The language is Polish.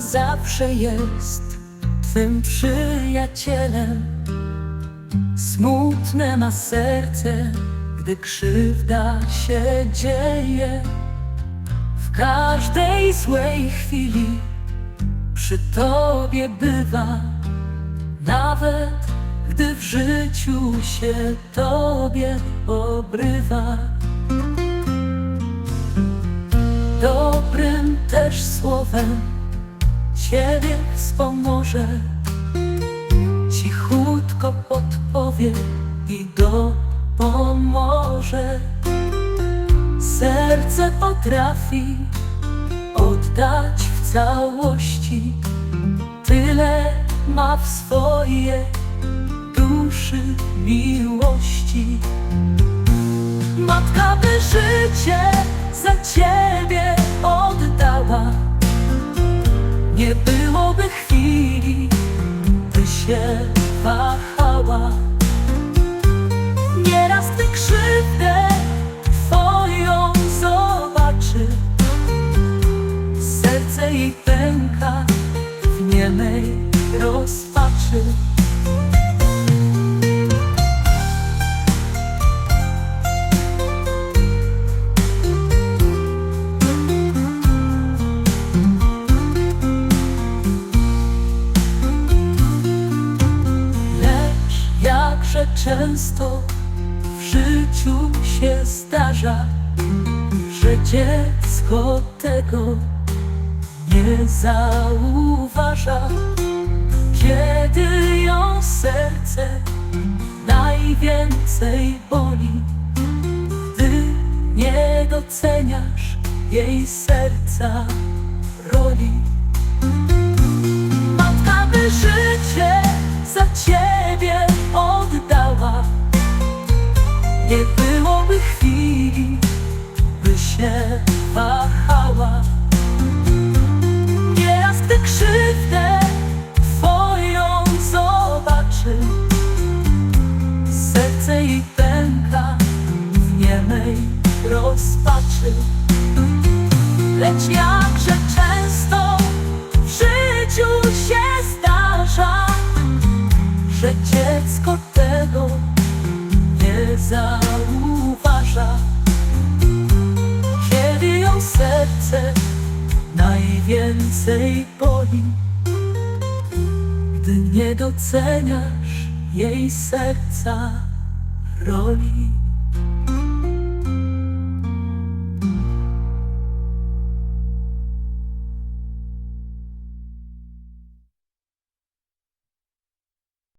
zawsze jest Twym przyjacielem. Smutne ma serce, gdy krzywda się dzieje. W każdej złej chwili przy Tobie bywa. Nawet gdy w życiu się Tobie obrywa. Dobrym też słowem Ciebie wspomoże. Cichutko podpowie i dopomoże. Serce potrafi oddać w całości. Tyle ma w swojej duszy miłości. Matka by życie za ciebie się wahała. Nieraz ty krzywdę twoją zobaczy Serce jej pęka w niemej rozpaczy często w życiu się zdarza, że dziecko tego nie zauważa. Kiedy ją serce najwięcej boli, gdy nie doceniasz jej serca roli. Matka by życie za ciebie Nie byłoby chwili, by się wahała. Nieraz gdy krzywdę twoją zobaczy Serce jej pęka w niemej rozpaczy. Lecz jakże często w życiu się zdarza, że dziecko tego zauważa. Kiedy ją serce najwięcej boli, gdy nie doceniasz jej serca roli.